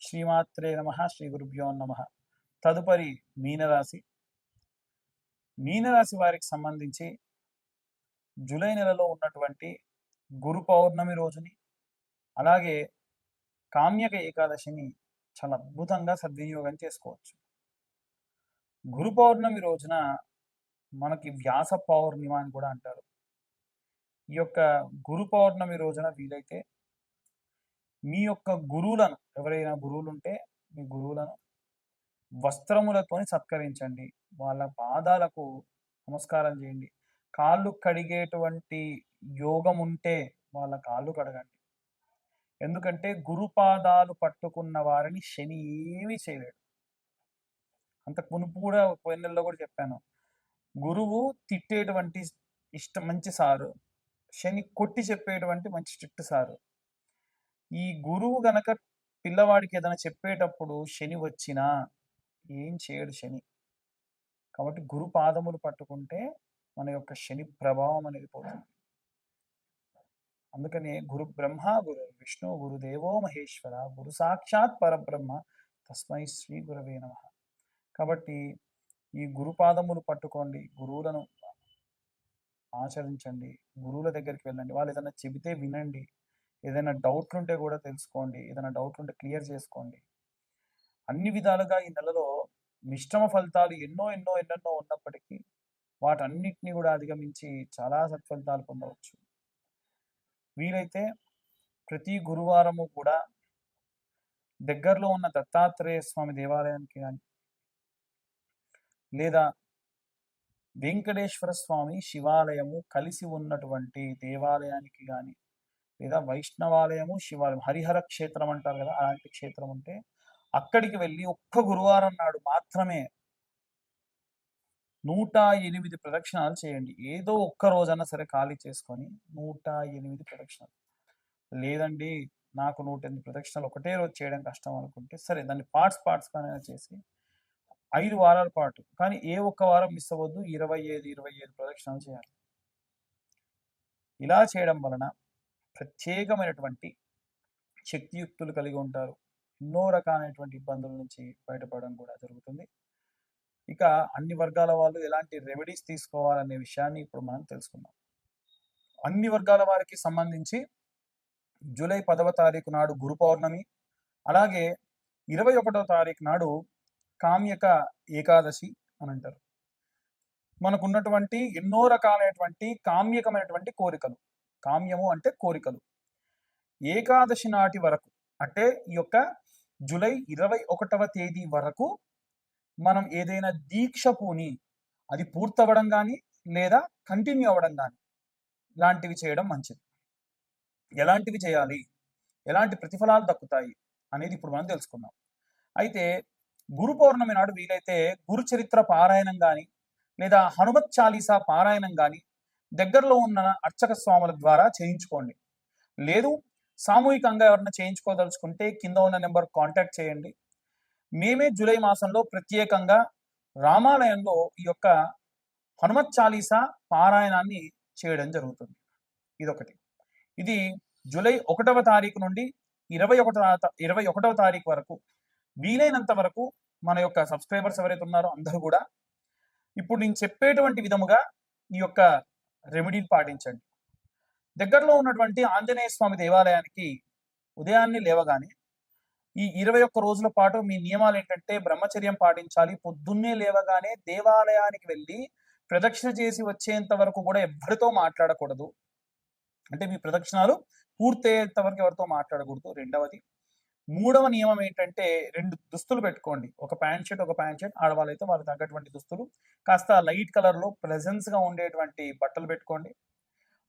శ్రీమాత్రే నమ శ్రీ గురుభ్యో నమ. తదుపరి మీనరాశి. మీనరాశి వారికి సంబంధించి జూలై నెలలో ఉన్నటువంటి గురు పౌర్ణమి రోజుని అలాగే కామ్యక ఏకాదశిని చాలా అద్భుతంగా సద్వినియోగం చేసుకోవచ్చు. గురు పౌర్ణమి రోజున మనకి వ్యాస పౌర్ణిమ అని కూడా అంటారు. ఈ యొక్క గురు పౌర్ణమి రోజున వీలైతే మీ యొక్క గురువులను ఎవరైనా గురువులు ఉంటే మీ గురువులను వస్త్రములతోని సత్కరించండి. వాళ్ళ పాదాలకు నమస్కారం చేయండి. కాళ్ళు కడిగేటువంటి యోగం ఉంటే వాళ్ళ కాళ్ళు కడగండి. ఎందుకంటే గురుపాదాలు పట్టుకున్న వారిని శని ఏమీ చేయలేడు. అంతకు మునుపు కూడా పోయిన నెలలో కూడా చెప్పాను. గురువు తిట్టేటువంటి ఇష్టం మంచి సారు శని కొట్టి చెప్పేటువంటి మంచి స్ట్రిక్ట్ సారు. ఈ గురువు గనక పిల్లవాడికి ఏదైనా చెప్పేటప్పుడు శని వచ్చినా ఏం చేయడు శని. కాబట్టి గురు పాదములు పట్టుకుంటే మన యొక్క శని ప్రభావం అనేది పోతుంది. అందుకనే గురు బ్రహ్మ గురు విష్ణు గురుదేవో మహేశ్వర గురు సాక్షాత్ పరబ్రహ్మ తస్మై శ్రీ గురవే నమ. కాబట్టి ఈ గురుపాదములు పట్టుకోండి గురువులను ఆచరించండి గురువుల దగ్గరికి వెళ్ళండి. వాళ్ళు ఏదైనా చెబితే వినండి. ఏదైనా డౌట్లు ఉంటే కూడా తెలుసుకోండి ఏదైనా డౌట్లు ఉంటే క్లియర్ చేసుకోండి. అన్ని విధాలుగా ఈ నెలలో మిశ్రమ ఫలితాలు ఎన్నో ఎన్నో ఎన్నెన్నో ఉన్నప్పటికీ వాటన్నిటిని కూడా అధిగమించి చాలా సత్ఫలితాలు పొందవచ్చు. వీలైతే ప్రతి గురువారము కూడా దగ్గరలో ఉన్న దత్తాత్రేయ స్వామి దేవాలయానికి కానీ లేదా వెంకటేశ్వర స్వామి శివాలయము కలిసి ఉన్నటువంటి దేవాలయానికి కానీ లేదా వైష్ణవాలయము శివాలయం హరిహర క్షేత్రం అంటారు కదా అలాంటి క్షేత్రం ఉంటే అక్కడికి వెళ్ళి ఒక్క గురువారం నాడు మాత్రమే నూట ఎనిమిది ప్రదక్షిణాలు చేయండి. ఏదో ఒక్క రోజన్నా సరే ఖాళీ చేసుకొని నూట ఎనిమిది ప్రదక్షిణాలు. లేదండి నాకు నూట ఎనిమిది ప్రదక్షిణాలు ఒకటే రోజు చేయడం కష్టం అనుకుంటే సరే దాన్ని పార్ట్స్ పార్ట్స్ కానీ చేసి ఐదు వారాల పాటు కానీ ఏ ఒక్క వారం మిస్ అవ్వద్దు ఇరవై ఐదు ఇరవై ఐదు ప్రదక్షిణాలు చేయాలి. ఇలా చేయడం వలన ప్రత్యేకమైనటువంటి శక్తియుక్తులు కలిగి ఉంటారు. ఎన్నో రకాలైనటువంటి ఇబ్బందుల నుంచి బయటపడడం కూడా జరుగుతుంది. ఇక అన్ని వర్గాల వాళ్ళు ఎలాంటి రెమెడీస్ తీసుకోవాలనే విషయాన్ని ఇప్పుడు మనం తెలుసుకుందాం. అన్ని వర్గాల వారికి సంబంధించి జూలై పదవ తారీఖు నాడు గురు పౌర్ణమి అలాగే ఇరవై ఒకటో తారీఖు నాడు కామ్యక ఏకాదశి అని అంటారు. మనకున్నటువంటి ఎన్నో రకాలైనటువంటి కామ్యకమైనటువంటి కోరికలు. కామ్యము అంటే కోరికలు. ఏకాదశి నాటి వరకు అంటే ఈ యొక్క జూలై ఇరవై ఒకటవ తేదీ వరకు మనం ఏదైనా దీక్ష పూని అది పూర్తవ్వడం కానీ లేదా కంటిన్యూ అవ్వడం కానీ ఇలాంటివి చేయడం మంచిది. ఎలాంటివి చేయాలి? ఎలాంటి ప్రతిఫలాలు దక్కుతాయి? అనేది ఇప్పుడు మనం తెలుసుకుందాం. అయితే గురు పౌర్ణమి నాడు వీలైతే గురు చరిత్ర పారాయణం కానీ లేదా హనుమత్ చాలీసా పారాయణం కానీ దగ్గరలో ఉన్న అర్చక స్వాముల ద్వారా చేయించుకోండి. లేదు సామూహికంగా ఎవరైనా చేయించుకోదలుచుకుంటే కింద ఉన్న నెంబర్ కాంటాక్ట్ చేయండి. మేమే జూలై మాసంలో ప్రత్యేకంగా రామాలయంలో ఈ యొక్క హనుమత్ చాలీసా పారాయణాన్ని చేయడం జరుగుతుంది. ఇదొకటి. ఇది జూలై ఒకటవ తారీఖు నుండి ఇరవై ఒకటవ ఇరవై ఒకటవ తారీఖు వరకు వీలైనంత వరకు మన యొక్క సబ్స్క్రైబర్స్ ఎవరైతే ఉన్నారో అందరూ కూడా ఇప్పుడు నేను చెప్పేటువంటి విధముగా ఈ యొక్క రెమెడీని పాటించండి. దగ్గరలో ఉన్నటువంటి ఆంజనేయ స్వామి దేవాలయానికి ఉదయాన్నే లేవగానే ఈ ఇరవై ఒక్క రోజుల పాటు మీ నియమాలు ఏంటంటే బ్రహ్మచర్యం పాటించాలి. పొద్దున్నే లేవగానే దేవాలయానికి వెళ్ళి ప్రదక్షిణ చేసి వచ్చేంత వరకు కూడా ఎవరితో మాట్లాడకూడదు. అంటే మీ ప్రదక్షిణాలు పూర్తయ్యేంత వరకు ఎవరితో మాట్లాడకూడదు. రెండవది మూడవ నియమం ఏంటంటే రెండు దుస్తులు పెట్టుకోండి. ఒక ప్యాంట్ షర్ట్ ఒక ప్యాంట్ షర్ట్. ఆడవాళ్ళైతే వాళ్ళకి తగ్గటువంటి దుస్తులు. కాస్త లైట్ కలర్లో ప్రెజెన్స్గా ఉండేటువంటి బట్టలు పెట్టుకోండి.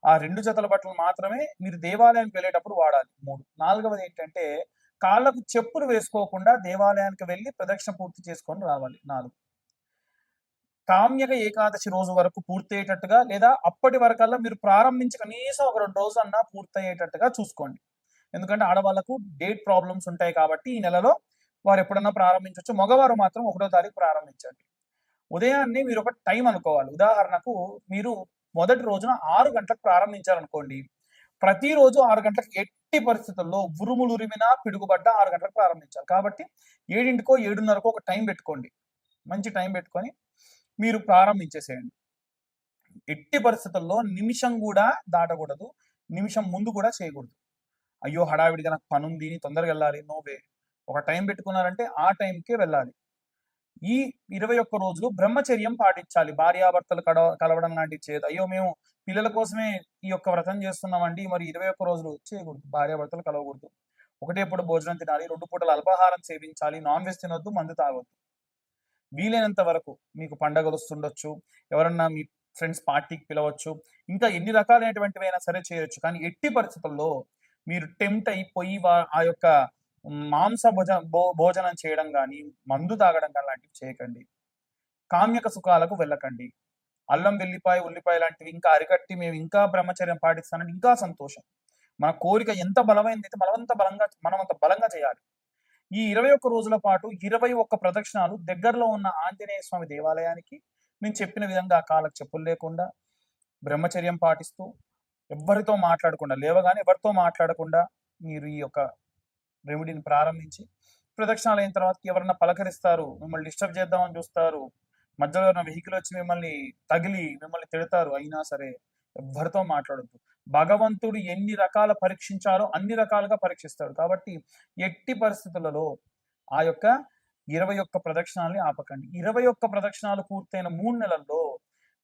ఆ రెండు జతల బట్టలు మాత్రమే మీరు దేవాలయానికి వెళ్ళేటప్పుడు వాడాలి. మూడు. నాలుగవది ఏంటంటే కాళ్ళకు చెప్పులు వేసుకోకుండా దేవాలయానికి వెళ్ళి ప్రదక్షిణ పూర్తి చేసుకొని రావాలి. నాలుగు. కామ్యక ఏకాదశి రోజు వరకు పూర్తయ్యేటట్టుగా లేదా అప్పటి వరకల్లా మీరు ప్రారంభించి కనీసం ఒక రెండు రోజు అన్నా పూర్తయ్యేటట్టుగా చూసుకోండి. ఎందుకంటే ఆడవాళ్ళకు డేట్ ప్రాబ్లమ్స్ ఉంటాయి కాబట్టి ఈ నెలలో వారు ఎప్పుడన్నా ప్రారంభించవచ్చు మగవారు మాత్రం ఒకటో తారీఖు ప్రారంభించండి. ఉదయాన్నే మీరు ఒక టైం అనుకోవాలి. ఉదాహరణకు మీరు మొదటి రోజున ఆరు గంటలకు ప్రారంభించాలనుకోండి ప్రతిరోజు ఆరు గంటలకు ఎట్టి పరిస్థితుల్లో ఉరుములు ఉరిమినా పిడుగుబడ్డ ఆరు గంటలకు ప్రారంభించాలి. కాబట్టి ఏడింటికో ఏడున్నరకో ఒక టైం పెట్టుకోండి. మంచి టైం పెట్టుకొని మీరు ప్రారంభించేసేయండి. ఎట్టి పరిస్థితుల్లో నిమిషం కూడా దాటకూడదు. నిమిషం ముందు కూడా చేయకూడదు. అయ్యో హడావిడిగా నాకు పని ఉంది తొందరగా వెళ్ళాలి నో వే ఒక టైం పెట్టుకున్నారంటే ఆ టైంకే వెళ్ళాలి. ఈ ఇరవై ఒక్క రోజులు బ్రహ్మచర్యం పాటించాలి. భార్యాభర్తలు కడ కలవడం లాంటివి చేయదు అయ్యో మేము పిల్లల కోసమే ఈ యొక్క వ్రతం చేస్తున్నామండి మరి ఇరవై ఒక్క రోజులు చేయకూడదు భార్యాభర్తలు కలవకూడదు. ఒకటే పూట భోజనం తినాలి రెండు పూటలు అల్పాహారం సేవించాలి నాన్ వెజ్ తినొద్దు మందు తాగొద్దు. వీలైనంత వరకు మీకు పండగలు వస్తుండొచ్చు ఎవరన్నా మీ ఫ్రెండ్స్ పార్టీకి పిలవచ్చు ఇంకా ఎన్ని రకాలైనటువంటివైనా సరే చేయొచ్చు కానీ ఎట్టి పరిస్థితుల్లో మీరు టెంప్ట్ అయిపోయి ఆ యొక్క మాంస భోజ భో- భోజనం చేయడం కానీ మందు తాగడం కానీ లాంటివి చేయకండి. కామ్యక సుఖాలకు వెళ్ళకండి. అల్లం వెల్లిపాయ ఉల్లిపాయ లాంటివి ఇంకా అరికట్టి మేము ఇంకా బ్రహ్మచర్యం పాటిస్తానంటే ఇంకా సంతోషం. మన కోరిక ఎంత బలమైంది అయితే బలవంత బలంగా మనం అంత బలంగా చేయాలి. ఈ ఇరవై ఒక్క రోజుల పాటు ఇరవై ఒక్క ప్రదక్షిణాలు దగ్గరలో ఉన్న ఆంజనేయ స్వామి దేవాలయానికి నేను చెప్పిన విధంగా కాళ్ళకు కాలకు చెప్పులు లేకుండా బ్రహ్మచర్యం పాటిస్తూ ఎవరితో మాట్లాడకుండా లేవగానే ఎవరితో మాట్లాడకుండా మీరు ఈ యొక్క రెమెడీని ప్రారంభించి ప్రదక్షిణాలు అయిన తర్వాత ఎవరన్నా పలకరిస్తారు మిమ్మల్ని డిస్టర్బ్ చేద్దామని చూస్తారు మధ్యలో ఉన్న వెహికల్ వచ్చి మిమ్మల్ని తగిలి మిమ్మల్ని తిడతారు అయినా సరే ఎవరితో మాట్లాడొద్దు. భగవంతుడు ఎన్ని రకాల పరీక్షించాలో అన్ని రకాలుగా పరీక్షిస్తాడు. కాబట్టి ఎట్టి పరిస్థితులలో ఆ యొక్క ఇరవై ఒక్క ప్రదక్షిణాలని ఆపకండి. ఇరవై ఒక్క ప్రదక్షిణాలు పూర్తయిన మూడు నెలల్లో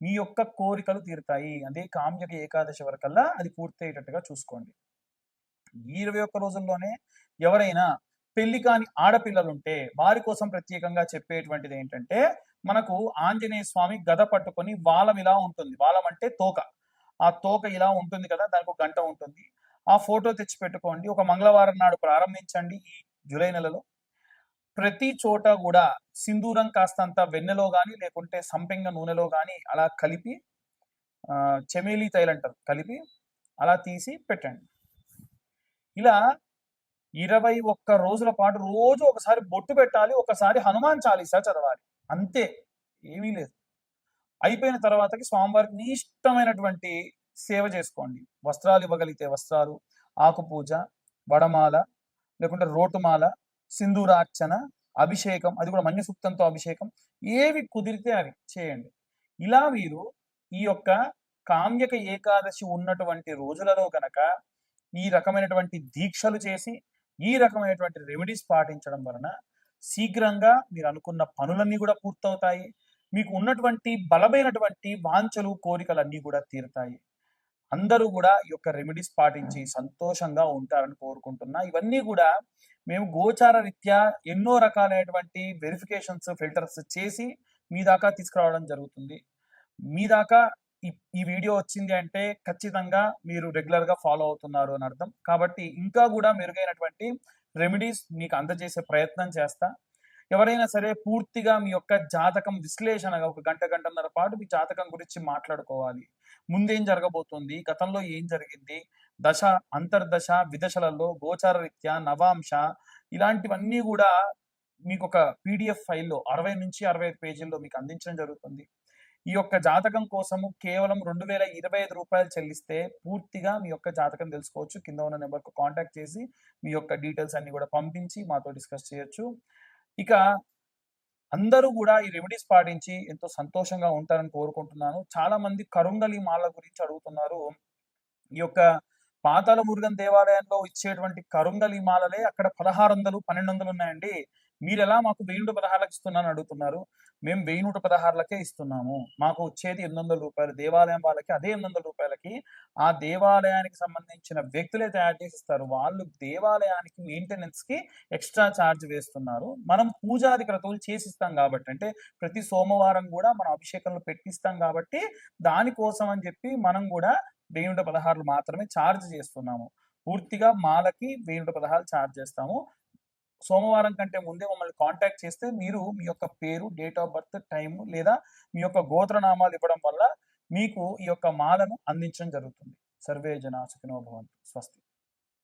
మీ యొక్క కోరికలు తీరుతాయి. అదే కామ్యక ఏకాదశి వరకల్లా అది పూర్తయ్యేటట్టుగా చూసుకోండి. ఈ ఇరవై ఒక్క రోజుల్లోనే ఎవరైనా పెళ్ళి కాని ఆడపిల్లలుంటే వారి కోసం ప్రత్యేకంగా చెప్పేటువంటిది ఏంటంటే మనకు ఆంజనేయ స్వామి గద పట్టుకొని వాలం ఇలా ఉంటుంది. వాలం అంటే తోక. ఆ తోక ఇలా ఉంటుంది కదా దానికి ఒక గంట ఉంటుంది. ఆ ఫోటో తెచ్చి పెట్టుకోండి. ఒక మంగళవారం నాడు ప్రారంభించండి ఈ జూలై నెలలో. ప్రతి చోట కూడా సింధూరం కాస్తంత వెన్నెలో కానీ లేకుంటే సంపెంగ నూనెలో కానీ అలా కలిపి ఆ, చెమేలి తైలు అంటారు కలిపి అలా తీసి పెట్టండి. ఇలా ఇరవై ఒక్క రోజుల పాటు రోజు ఒకసారి బొట్టు పెట్టాలి ఒకసారి హనుమాన్ చాలీసా చదవాలి. అంతే ఏమీ లేదు. అయిపోయిన తర్వాతకి స్వామివారికి నీ ఇష్టమైనటువంటి సేవ చేసుకోండి. వస్త్రాలు ఇవ్వగలిగితే వస్త్రాలు ఆకు పూజ వడమాల లేకుంటే రోటుమాల సింధూరార్చన అభిషేకం అది కూడా మన్య సూక్తంతో అభిషేకం ఏవి కుదిరితే అవి చేయండి. ఇలా మీరు ఈ యొక్క కామ్యక ఏకాదశి ఉన్నటువంటి రోజులలో కనుక ఈ రకమైనటువంటి దీక్షలు చేసి ఈ రకమైనటువంటి రెమెడీస్ పాటించడం వలన శీఘ్రంగా మీరు అనుకున్న పనులన్నీ కూడా పూర్తవుతాయి. మీకు ఉన్నటువంటి బలమైనటువంటి వాంఛలు కోరికలన్నీ కూడా తీరుతాయి. అందరూ కూడా ఈ యొక్క రెమెడీస్ పాటించి సంతోషంగా ఉంటారని కోరుకుంటున్నా. ఇవన్నీ కూడా మేము గోచార రీత్యా ఎన్నో రకాలైనటువంటి వెరిఫికేషన్స్ ఫిల్టర్స్ చేసి మీ దాకా తీసుకురావడం జరుగుతుంది. మీ దాకా ఈ ఈ వీడియో వచ్చింది అంటే ఖచ్చితంగా మీరు రెగ్యులర్గా ఫాలో అవుతున్నారు అని అర్థం. కాబట్టి ఇంకా కూడా మెరుగైనటువంటి రెమెడీస్ మీకు అందజేసే ప్రయత్నం చేస్తా. ఎవరైనా సరే పూర్తిగా మీ యొక్క జాతకం విశ్లేషణగా ఒక గంట గంటన్నర పాటు మీ జాతకం గురించి మాట్లాడుకోవాలి. ముందేం జరగబోతుంది? గతంలో ఏం జరిగింది? దశ అంతర్దశ విదశలలో గోచార రీత్యా నవాంశ ఇలాంటివన్నీ కూడా మీకు ఒక పీడిఎఫ్ ఫైల్లో అరవై నుంచి అరవై ఐదు పేజీల్లో మీకు అందించడం జరుగుతుంది. ఈ యొక్క జాతకం కోసము కేవలం రెండు వేల ఇరవై ఐదు రూపాయలు చెల్లిస్తే పూర్తిగా మీ యొక్క జాతకం తెలుసుకోవచ్చు. కింద ఉన్న నెంబర్కు కాంటాక్ట్ చేసి మీ యొక్క డీటెయిల్స్ అన్ని కూడా పంపించి మాతో డిస్కస్ చేయొచ్చు. ఇక అందరూ కూడా ఈ రెమెడీస్ పాటించి ఎంతో సంతోషంగా ఉంటారని కోరుకుంటున్నాను. చాలా మంది కరుంగలి మాల గురించి అడుగుతున్నారు. ఈ యొక్క పాతాల మురుగన్ దేవాలయంలో ఇచ్చేటువంటి కరుంగలి మాలలే అక్కడ పదహారు వందలు పన్నెండు వందలు ఉన్నాయండి. మీరు ఎలా మాకు వెయ్యి నూట పదహారులకు ఇస్తున్నాను అడుగుతున్నారు. మేము వెయ్యి నూట పదహారులకే ఇస్తున్నాము. మాకు వచ్చేది ఎనిమిది వందల రూపాయలు. దేవాలయం వాళ్ళకి అదే ఎనిమిది వందల రూపాయలకి ఆ దేవాలయానికి సంబంధించిన వ్యక్తులే తయారు చేసి ఇస్తారు. వాళ్ళు దేవాలయానికి మెయింటెనెన్స్కి ఎక్స్ట్రా ఛార్జ్ వేస్తున్నారు. మనం పూజాది క్రతువులు చేసిస్తాం కాబట్టి అంటే ప్రతి సోమవారం కూడా మనం అభిషేకంలో పెట్టిస్తాం కాబట్టి దానికోసం అని చెప్పి మనం కూడా వెయ్యి నూట పదహారులు మాత్రమే ఛార్జ్ చేస్తున్నాము. పూర్తిగా మాలకి వెయ్యి నూట పదహారు ఛార్జ్ చేస్తాము. సోమవారం కంటే ముందే మమ్మల్ని కాంటాక్ట్ చేస్తే మీరు మీ యొక్క పేరు డేట్ ఆఫ్ బర్త్ టైం లేదా మీ యొక్క గోత్రనామాలు ఇవ్వడం వల్ల మీకు ఈ యొక్క మాలను అందించడం జరుగుతుంది. సర్వే జనా సుఖినో భవంతు. స్వస్తి.